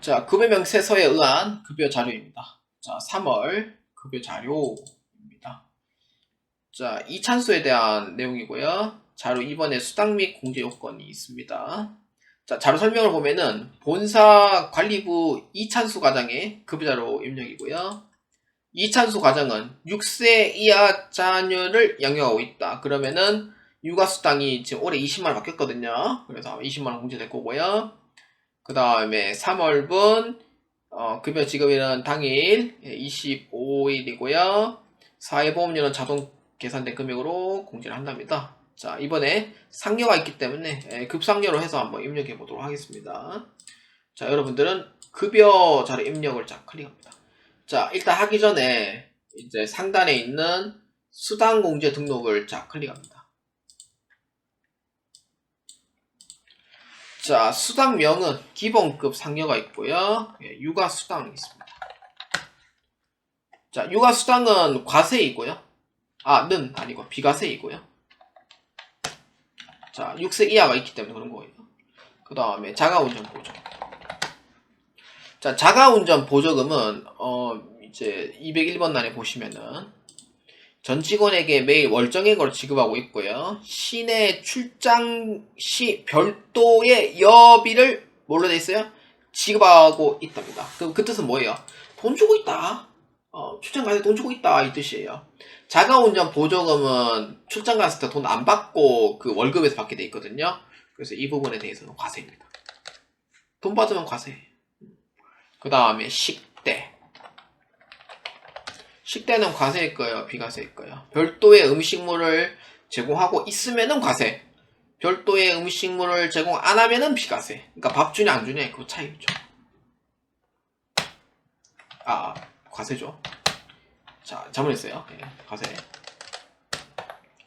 자, 급여 명 세서에 의한 급여 자료입니다. 자, 3월 급여 자료입니다. 자, 이찬수에 대한 내용이고요. 자료 2번에 수당 및 공제 요건이 있습니다. 자, 자료 설명을 보면은 본사 관리부 이찬수 과장의 급여자료 입력이고요. 이찬수 과장은 6세 이하 자녀를 양육하고 있다. 그러면은 육아수당이 지금 올해 20만원 바뀌었거든요. 그래서 20만원 공제될 거고요. 그 다음에 3월분 어, 급여 지급일은 당일 25일이고요. 사회보험료는 자동 계산된 금액으로 공제를 한답니다. 자 이번에 상여가 있기 때문에 예, 급상여로 해서 한번 입력해 보도록 하겠습니다. 자 여러분들은 급여 자료 입력을 자 클릭합니다. 자 일단 하기 전에 이제 상단에 있는 수당 공제 등록을 자 클릭합니다. 자, 수당명은 기본급 상여가 있고요. 예, 육아 수당이 있습니다. 자, 육아 수당은 과세이고요. 아, 는 아니고 비과세이고요. 자, 6세 이하가 있기 때문에 그런 거예요. 그 다음에 자가운전 보조. 자, 자가운전 보조금은 어 이제 201번란에 보시면은 전 직원에게 매일 월정액으로 지급하고 있고요. 시내 출장 시 별도의 여비를 뭘로 돼 있어요? 지급하고 있답니다. 그럼 그 뜻은 뭐예요? 돈 주고 있다. 어, 출장 가서 돈 주고 있다 이 뜻이에요. 자가운전 보조금은 출장 갔을 때 돈 안 받고 그 월급에서 받게 돼 있거든요. 그래서 이 부분에 대해서는 과세입니다. 돈 받으면 과세. 그 다음에 식대. 식대는 과세일 거예요, 비과세일 거예요. 별도의 음식물을 제공하고 있으면은 과세. 별도의 음식물을 제공 안 하면은 비과세. 그러니까 밥 주냐 안 주냐 그 차이죠. 아, 과세죠. 자, 잘못했어요. 예, 과세.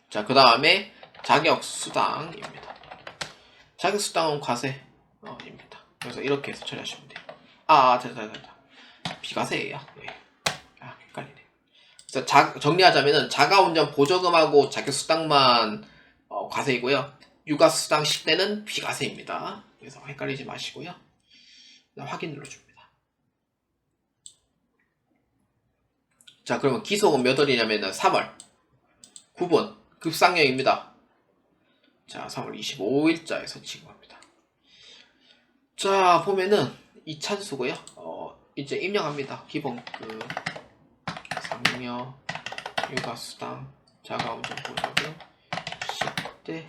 자, 그 다음에 자격 수당입니다. 자격 수당은 과세입니다. 그래서 이렇게 해서 처리하시면 돼요. 아, 자, 자, 자, 자. 비과세예요. 예. 자, 정리하자면은 자가운전 보조금하고 자격수당만 어, 과세이고요. 육아수당 10대는 비과세입니다. 그래서 헷갈리지 마시고요. 확인 눌러줍니다. 자, 그러면 기속은 몇 월이냐면은 3월 9번 급상여입니다. 자, 3월 25일자에서 지급합니다. 자, 보면은 이찬수고요. 어, 이제 입력합니다. 기본 그 상여 육아수당 자가운전 보조금 10대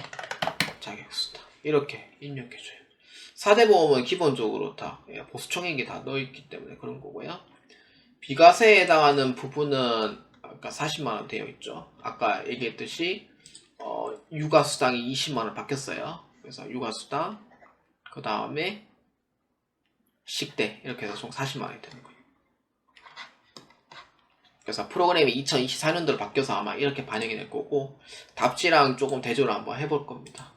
자격수당 이렇게 입력해줘요. 4대 보험은 기본적으로 다 예, 보수총액이 다 넣어있기 때문에 그런 거고요. 비과세에 해당하는 부분은 아까 40만원 되어 있죠. 아까 얘기했듯이 어, 육아수당이 20만원 바뀌었어요. 그래서 육아수당 그 다음에 식대 이렇게 해서 총 40만원이 되는 거예요. 그래서 프로그램이 2024년도로 바뀌어서 아마 이렇게 반영이 될 거고 답지랑 조금 대조를 한번 해볼 겁니다.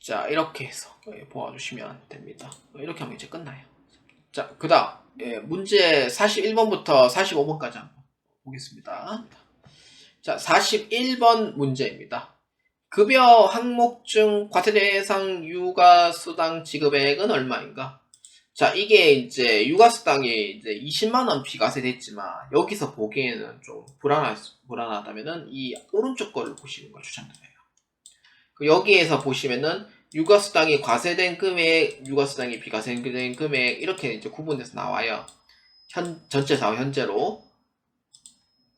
자 이렇게 해서 예, 보아주시면 됩니다. 이렇게 하면 이제 끝나요. 자그 다음 예, 문제 41번부터 45번까지 한번 보겠습니다. 자 41번 문제입니다. 급여 항목 중 과세 대상 육아 수당 지급액은 얼마인가? 자, 이게 이제 육아수당이 이제 20만원 비과세 됐지만, 여기서 보기에는 좀 불안하, 불안하다면은 이 오른쪽 거를 보시는 걸 추천드려요. 그 여기에서 보시면은 육아수당이 과세된 금액, 육아수당이 비과세된 금액, 이렇게 이제 구분돼서 나와요. 현, 전체 사업 현재로.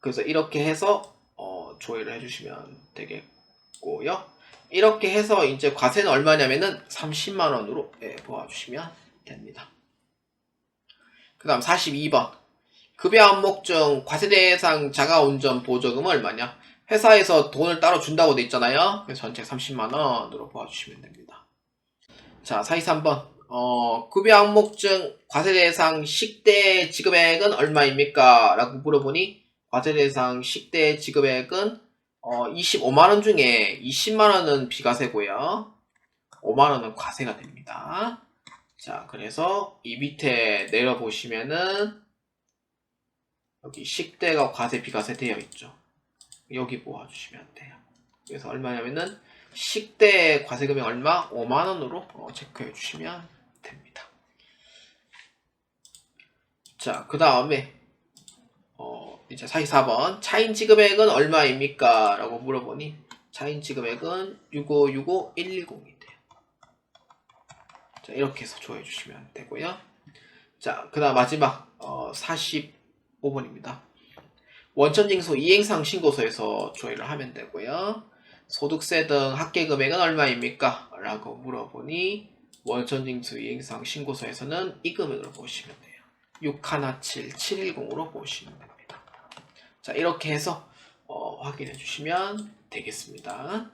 그래서 이렇게 해서, 어, 조회를 해주시면 되겠고요. 이렇게 해서 이제 과세는 얼마냐면은 30만원으로 예, 보아주시면 됩니다. 그 다음 42번 급여 항목 중 과세 대상 자가운전 보조금은 얼마냐? 회사에서 돈을 따로 준다고 돼 있잖아요. 그래서 전체 30만원으로 보아주시면 됩니다. 자, 43번 어, 급여 항목 중 과세 대상 식대 지급액은 얼마입니까? 라고 물어보니 과세 대상 식대 지급액은 어, 25만원 중에 20만원은 비과세고요. 5만원은 과세가 됩니다. 자, 그래서 이 밑에 내려 보시면은 여기 식대가 과세 비과세 되어 있죠. 여기 보아주시면 돼요. 그래서 얼마냐면은 식대 과세금이 얼마? 5만 원으로 어, 체크해 주시면 됩니다. 자, 그 다음에, 어, 이제 44번. 차인 지급액은 얼마입니까? 라고 물어보니, 차인 지급액은 6565110인데요. 자, 이렇게 해서 조회해 주시면 되고요. 자, 그 다음 마지막, 어, 45번입니다. 원천징수 이행상 신고서에서 조회를 하면 되고요. 소득세 등 합계 금액은 얼마입니까? 라고 물어보니 원천징수 이행상 신고서에서는 이 금액을 보시면 돼요. 617710으로 보시면 됩니다. 자 이렇게 해서 어, 확인해 주시면 되겠습니다.